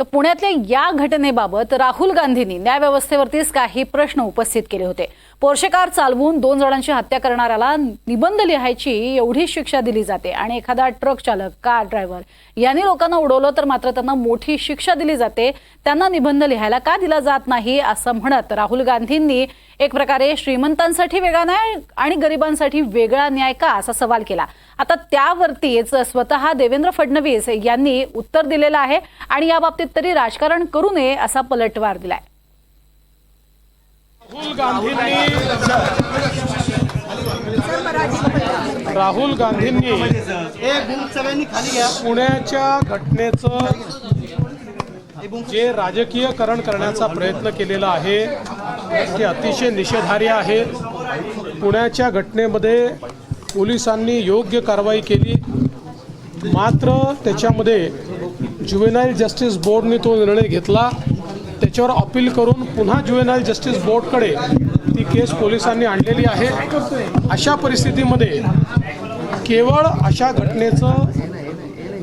तर पुण्यातल्या या घटनेबाबत राहुल गांधींनी न्यायव्यवस्थेवरतीच काही प्रश्न उपस्थित केले होते. पोर्शे कार चालवून दोन जणांची हत्या करणाऱ्याला निबंध लिहायची एवढी शिक्षा दिली जाते आणि एखादा ट्रक चालक कार ड्रायव्हर यांनी लोकांना उडवलं तर मात्र त्यांना मोठी शिक्षा दिली जाते. त्यांना निबंध लिहायला का दिला जात नाही असं म्हणत राहुल गांधींनी एक प्रकारे श्रीमंतांसाठी वेगळा न्याय आणि गरिबांसाठी वेगळा न्याय का असा सवाल केला. आता त्यावरतीच स्वतः देवेंद्र फडणवीस यांनी उत्तर दिलेलं आहे आणि या बाबतीत तरी राजकारण करू नये असा पलटवार दिलाय. राहुल गांधींनी राहुल गांधींनी सगळ्यांनी खाली घ्या. पुण्याच्या घटनेचं जे राजकीयकरण करण्याचा प्रयत्न केलेला आहे ते अतिशय निषेधार्ह आहे. पुण्याच्या घटनेमध्ये पोलिसांनी योग्य कारवाई केली. मात्र त्याच्यामध्ये ज्युवेनाईल जस्टिस बोर्डने तो निर्णय घेतला. त्याच्यावर अपील करून पुन्हा ज्युवेनाईल जस्टिस बोर्डकडे ती केस पोलिसांनी आणलेली आहे. अशा परिस्थितीमध्ये केवळ अशा घटनेचं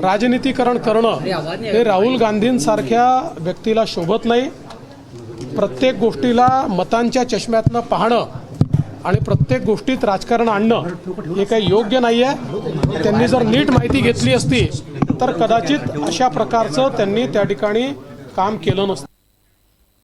राजनीतीकरण करणं हे राहुल गांधींसारख्या व्यक्तीला शोभत नाही. प्रत्येक गोष्टीला मतांच्या चष्म्यातनं पाहणं आणि प्रत्येक गोष्टीत राजकारण आणणं हे काही योग्य नाही आहे त्यांनी जर नीट माहिती घेतली असती तर कदाचित अशा प्रकारचं त्यांनी त्या ठिकाणी काम केलं नसतं.